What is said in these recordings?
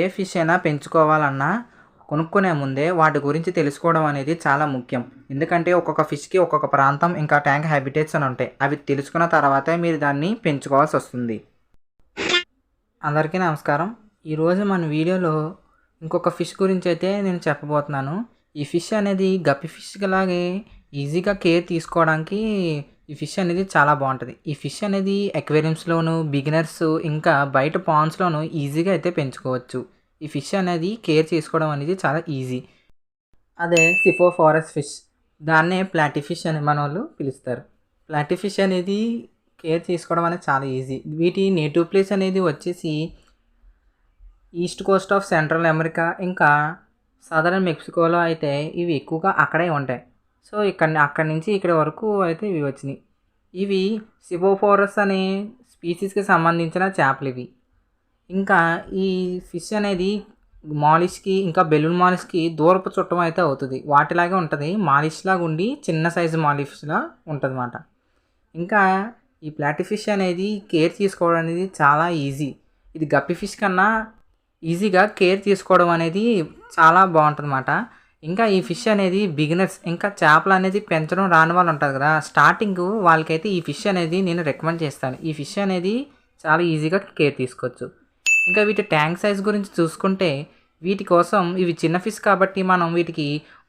ఏ fish అయినా పెంచుకోవాలన్నా కొనుక్కునే ముందే వాటి గురించి తెలుసుకోవడం అనేది చాలా ముఖ్యం. ఎందుకంటే ఒక్కొక్క ఫిష్కి ఒక్కొక్క ప్రాంతం ఇంకా ట్యాంక్ హ్యాబిటేట్స్ అని ఉంటాయి. అవి తెలుసుకున్న తర్వాతే మీరు దాన్ని పెంచుకోవాల్సి వస్తుంది. అందరికీ నమస్కారం. ఈరోజు మన వీడియోలో ఇంకొక ఫిష్ గురించి అయితే నేను చెప్పబోతున్నాను. ఈ ఫిష్ అనేది గప్పి ఫిష్ లాగే ఈజీగా కేర్ తీసుకోవడానికి ఈ ఫిష్ అనేది చాలా బాగుంటుంది. ఈ ఫిష్ అనేది అక్వేరియంస్లోను బిగినర్స్ ఇంకా బయట పాండ్స్లోను ఈజీగా అయితే పెంచుకోవచ్చు. ఈ ఫిష్ అనేది కేర్ చేసుకోవడం అనేది చాలా ఈజీ. అదే సిఫో ఫారెస్ట్ ఫిష్. దాన్నే ప్లాటీ ఫిష్ అని మన వాళ్ళు పిలుస్తారు. ప్లాటీ ఫిష్ అనేది కేర్ చేసుకోవడం అనేది చాలా ఈజీ. వీటి నేటివ్ ప్లేస్ అనేది వచ్చేసి east coast of central America ఇంకా సదరన్ మెక్సికోలో అయితే ఇవి ఎక్కువగా అక్కడే ఉంటాయి. సో ఇక్కడ అక్కడి నుంచి ఇక్కడ వరకు అయితే ఇవి వచ్చినాయి. ఇవి సిబోఫోరస్ అనే స్పీసీస్కి సంబంధించిన చేపలు ఇవి. ఇంకా ఈ ఫిష్ అనేది మాలిష్కి ఇంకా బెలూన్ మాలిష్కి దూరపు చుట్టం అయితే అవుతుంది. వాటిలాగే ఉంటుంది. మాలిష్ లాగా ఉండి చిన్న సైజు మాలిష్లా ఉంటుంది అన్నమాట ఇంకా ఈ ప్లాటీ ఫిష్ అనేది కేర్ తీసుకోవడం అనేది చాలా ఈజీ. ఇది గప్పి ఫిష్ కన్నా ఈజీగా కేర్ తీసుకోవడం అనేది చాలా బాగుంటుంది అన్నమాట ఇంకా ఈ ఫిష్ అనేది బిగినర్స్ ఇంకా చేపలు అనేది పెంచడం రాని వాళ్ళు ఉంటారు కదా. స్టార్టింగ్ వాళ్ళకైతే ఈ ఫిష్ అనేది నేను రికమెండ్ చేస్తాను. ఈ ఫిష్ అనేది చాలా ఈజీగా కేర్ తీసుకోవచ్చు. ఇంకా వీటి ట్యాంక్ సైజ్ గురించి చూసుకుంటే వీటి కోసం ఇవి చిన్న ఫిష్ కాబట్టి మనం వీటికి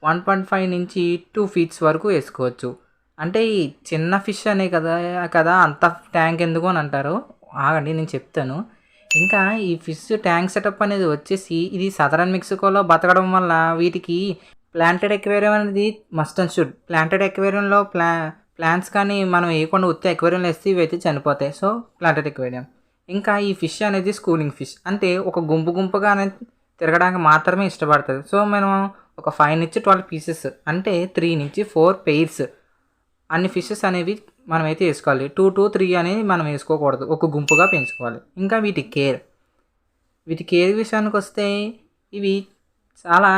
వన్ పాయింట్ ఫైవ్ నుంచి టూ ఫీట్స్ వరకు వేసుకోవచ్చు. అంటే ఈ చిన్న ఫిష్ అనే కదా కదా అంత ట్యాంక్ ఎందుకు అని అంటారు? ఆగండి నేను చెప్తాను. ఇంకా ఈ ఫిష్ ట్యాంక్ సెటప్ అనేది వచ్చేసి ఇది సదరన్ మెక్సికోలో బతకడం వల్ల వీటికి ప్లాంటెడ్ ఎక్వేరియం అనేది మస్ట్ అండ్ షుడ్. ప్లాంటెడ్ ఎక్వేరియంలో ప్లా ప్లాంట్స్ కానీ మనం వేయకుండా ఉత్తే ఎక్వేరియంలో వేస్తే ఇవి అయితే చనిపోతాయి. So planted aquarium. ఇంకా ఈ ఫిష్ అనేది స్కూలింగ్ ఫిష్. అంటే ఒక గుంపు గుంపుగా అనేది తిరగడానికి మాత్రమే ఇష్టపడుతుంది సో మనం ఒక ఫైవ్ నుంచి ట్వెల్వ్ పీసెస్ అంటే త్రీ నుంచి ఫోర్ పెయిర్స్. అన్ని ఫిషెస్ అనేవి మనం అయితే వేసుకోవాలి. టూ టూ త్రీ అనేది మనం వేసుకోకూడదు. ఒక గుంపుగా పెంచుకోవాలి. ఇంకా వీటి కేర్. వీటి కేర్ విషయానికి వస్తే ఇవి చాలా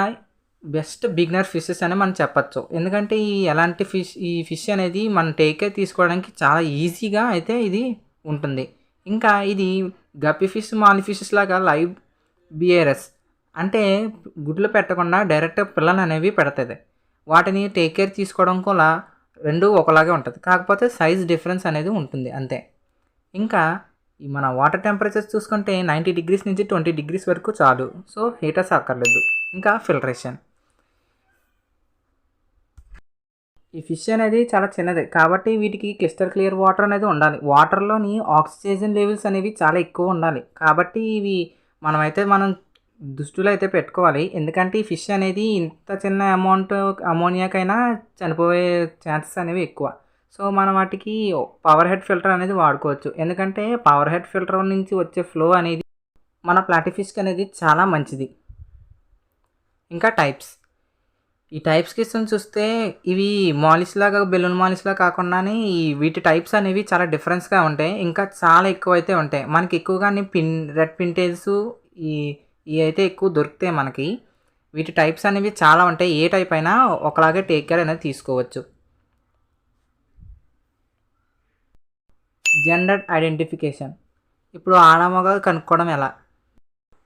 బెస్ట్ బిగినర్ ఫిషెస్ అని మనం చెప్పచ్చు. ఎందుకంటే ఈ ఎలాంటి ఫిష్ ఈ ఫిష్ అనేది మనం టేక్ కేర్ తీసుకోవడానికి చాలా ఈజీగా అయితే ఇది ఉంటుంది. ఇంకా ఇది గప్పి ఫిష్ మాలి ఫిషెస్ లాగా లైవ్ బియరస్. అంటే గుడ్లు పెట్టకుండా డైరెక్ట్ పిల్లలు అనేవి పెడుతుంది. వాటిని టేక్ కేర్ తీసుకోవడం కూడా రెండు ఒకలాగే ఉంటుంది. కాకపోతే సైజ్ డిఫరెన్స్ అనేది ఉంటుంది. అంతే. ఇంకా ఈ మన వాటర్ టెంపరేచర్ చూసుకుంటే నైంటీ డిగ్రీస్ నుంచి ట్వంటీ డిగ్రీస్ వరకు చాలు. సో హీటర్స్ అక్కర్లేదు ఇంకా ఫిల్టరేషన్ ఈ ఫిష్ అనేది చాలా చిన్నది. కాబట్టి వీటికి క్రిస్టల్ క్లియర్ వాటర్ అనేది ఉండాలి. వాటర్లోని ఆక్సిజన్ లెవెల్స్ అనేవి చాలా ఎక్కువ ఉండాలి. కాబట్టి ఇవి మనమైతే మనం దృష్టిలో అయితే పెట్టుకోవాలి. ఎందుకంటే ఈ ఫిష్ అనేది ఇంత చిన్న అమౌంట్ అమోనియాకైనా చనిపోయే ఛాన్సెస్ అనేవి ఎక్కువ. సో మనం వాటికి పవర్ హెడ్ ఫిల్టర్ అనేది వాడుకోవచ్చు. ఎందుకంటే పవర్ హెడ్ ఫిల్టర్ నుంచి వచ్చే ఫ్లో అనేది మన ప్లాటిఫిష్కి అనేది చాలా మంచిది. ఇంకా టైప్స్ ఈ టైప్స్ కిషన్ చూస్తే ఇవి మాలిష్ లాగా బెలూన్ మాలిష్లా కాకుండానే ఈ వీటి టైప్స్ అనేవి చాలా డిఫరెన్స్గా ఉంటాయి. ఇంకా చాలా ఎక్కువ అయితే ఉంటాయి. మనకి ఎక్కువగానే పిన్ రెడ్ పింటేజ్ ఈ ఇవి అయితే ఎక్కువ దొరుకుతాయి మనకి. వీటి టైప్స్ అనేవి చాలా ఉంటాయి. ఏ టైప్ అయినా ఒకలాగే టేక్ కేర్ అనేది తీసుకోవచ్చు. జెండర్ ఐడెంటిఫికేషన్ ఇప్పుడు ఆడమగ కనుక్కోవడం ఎలా?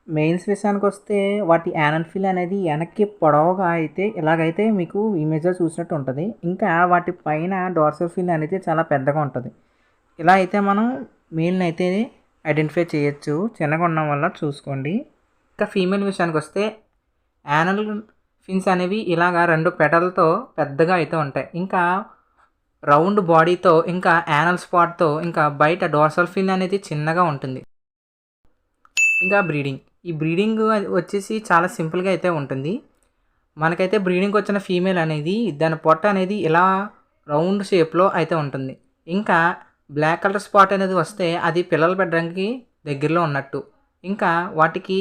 మెయిన్స్ విషయానికి వస్తే వాటి యానన్ఫిల్ అనేది వెనక్కి పొడవుగా అయితే ఇలాగైతే మీకు ఇమేజ్లో చూసినట్టు ఉంటుంది. ఇంకా వాటి పైన డోర్సోఫిల్ అనేది చాలా పెద్దగా ఉంటుంది. ఇలా అయితే మనం మెయిల్ని అయితే ఐడెంటిఫై చేయొచ్చు. చిన్నగా ఉండడం వల్ల చూసుకోండి. ఇంకా ఫీమేల్ విషయానికి వస్తే యానల్ ఫిన్స్ అనేవి ఇలాగా రెండు పెటలతో పెద్దగా అయితే ఉంటాయి. ఇంకా రౌండ్ బాడీతో ఇంకా యానల్ స్పాట్తో ఇంకా బయట డోర్సల్ ఫిన్ అనేది చిన్నగా ఉంటుంది. ఇంకా బ్రీడింగ్. ఈ బ్రీడింగ్ వచ్చేసి చాలా సింపుల్గా అయితే ఉంటుంది. మనకైతే బ్రీడింగ్ వచ్చిన ఫీమేల్ అనేది దాని పొట్ట అనేది ఇలా రౌండ్ షేప్లో అయితే ఉంటుంది. ఇంకా బ్లాక్ కలర్ స్పాట్ అనేది వస్తే అది పిల్లలు పెట్టడానికి దగ్గరలో ఉన్నట్టు. ఇంకా వాటికి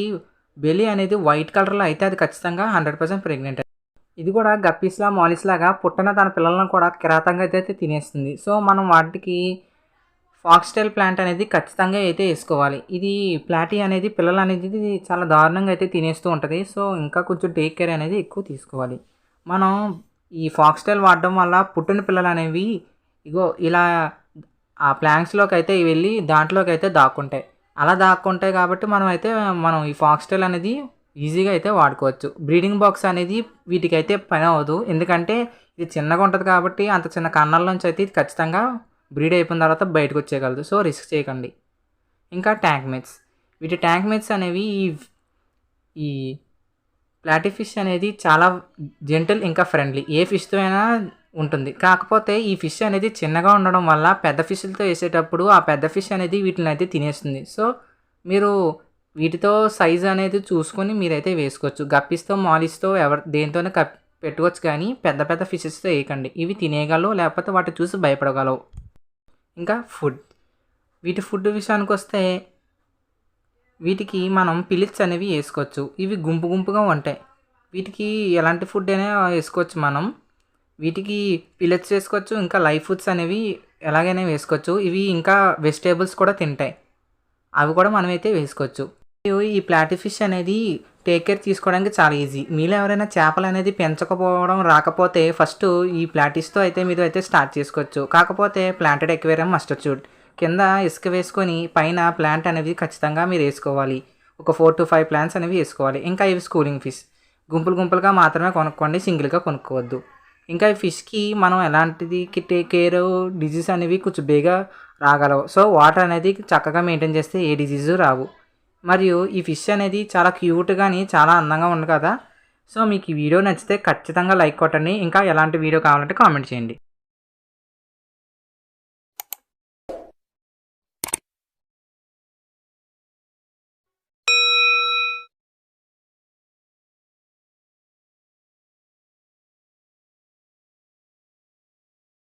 బెలి అనేది వైట్ కలర్లో అయితే అది ఖచ్చితంగా హండ్రెడ్ పర్సెంట్ ప్రెగ్నెంట్. ఇది కూడా గప్పీస్లా మాలిస్ లాగా పుట్టిన తన పిల్లలను కూడా కిరాతంగా అయితే తినేస్తుంది. సో మనం వాటికి ఫాక్స్టైల్ ప్లాంట్ అనేది ఖచ్చితంగా అయితే వేసుకోవాలి. ఇది ప్లాటీ అనేది పిల్లలు అనేది చాలా దారుణంగా అయితే తినేస్తూ ఉంటుంది. సో ఇంకా కొంచెం టేక్ కేర్ అనేది ఎక్కువ తీసుకోవాలి. మనం ఈ ఫాక్స్టైల్ వాడడం వల్ల పుట్టిన పిల్లలు అనేవి ఇగో ఇలా ఆ ప్లాంక్స్లోకి అయితే వెళ్ళి దాంట్లోకి అయితే దాక్కుంటాయి. అలా దాక్కుంటాయి కాబట్టి మనం అయితే మనం ఈ ఫాక్స్టైల్ అనేది ఈజీగా అయితే వాడుకోవచ్చు. బ్రీడింగ్ బాక్స్ అనేది వీటికి అయితే పని అవ్వదు. ఎందుకంటే ఇది చిన్నగా ఉంటుంది కాబట్టి అంత చిన్న కన్నాల నుంచి అయితే ఇది ఖచ్చితంగా బ్రీడ్ అయిపోయిన తర్వాత బయటకు వచ్చేయగలదు. సో రిస్క్ చేయకండి. ఇంకా ట్యాంక్ మెట్స్ వీటి ట్యాంక్ మెట్స్ అనేవి ఈ ఈ ప్లాటీ ఫిష్ అనేది చాలా జెంటల్ ఇంకా ఫ్రెండ్లీ ఏ ఫిష్తో అయినా ఉంటుంది. కాకపోతే ఈ ఫిష్ అనేది చిన్నగా ఉండడం వల్ల పెద్ద ఫిష్లతో వేసేటప్పుడు ఆ పెద్ద ఫిష్ అనేది వీటిని అయితే తినేస్తుంది. సో మీరు వీటితో సైజ్ అనేది చూసుకొని మీరైతే వేసుకోవచ్చు. గప్పిస్తో మాలిస్తో ఎవరు దేనితోనే కప్ పెట్టుకోవచ్చు కానీ పెద్ద పెద్ద ఫిషెస్తో వేయకండి. ఇవి తినేయగలవు లేకపోతే వాటి చూసి భయపడగలవు. ఇంకా ఫుడ్ వీటి ఫుడ్ విషయానికి వస్తే వీటికి మనం పిలిట్స్ అనేవి వేసుకోవచ్చు. ఇవి గుంపు గుంపుగా ఉంటాయి. వీటికి ఎలాంటి ఫుడ్ అయినా వేసుకోవచ్చు మనం. వీటికి పిల్లెట్స్ వేసుకోవచ్చు ఇంకా లైవ్ ఫుడ్స్ అనేవి ఎలాగైనా వేసుకోవచ్చు. ఇవి ఇంకా వెజిటేబుల్స్ కూడా తింటాయి. అవి కూడా మనమైతే వేసుకోవచ్చు. ఈ ప్లాటిఫిష్ అనేది టేక్ కేర్ తీసుకోవడానికి చాలా ఈజీ మీలో ఎవరైనా చేపలు అనేది పెంచకపోవడం రాకపోతే ఫస్ట్ ఈ ప్లాటిష్తో అయితే మీరు అయితే స్టార్ట్ చేసుకోవచ్చు. కాకపోతే ప్లాంటెడ్ ఎక్వేరియం మస్టర్ చూడ్ కింద ఇసుక వేసుకొని పైన ప్లాంట్ అనేవి ఖచ్చితంగా మీరు వేసుకోవాలి. ఒక ఫోర్ టు ఫైవ్ ప్లాంట్స్ అనేవి వేసుకోవాలి. ఇంకా ఇవి స్కూలింగ్ ఫిష్ గుంపులు గుంపులుగా మాత్రమే కొనుక్కోండి సింగిల్గా కొనుక్కోవద్దు. ఇంకా ఈ ఫిష్కి మనం ఎలాంటిది టేక్ కేర్ డిజీజ్ అనేవి కొంచెం బేగా రాగలవు. సో వాటర్ అనేది చక్కగా మెయింటైన్ చేస్తే ఏ డిజీజు రావు. మరియు ఈ ఫిష్ అనేది చాలా క్యూట్ కానీ చాలా అందంగా ఉంది కదా. సో మీకు ఈ వీడియో నచ్చితే ఖచ్చితంగా లైక్ కొట్టండి. ఇంకా ఎలాంటి వీడియో కావాలంటే కామెంట్ చేయండి.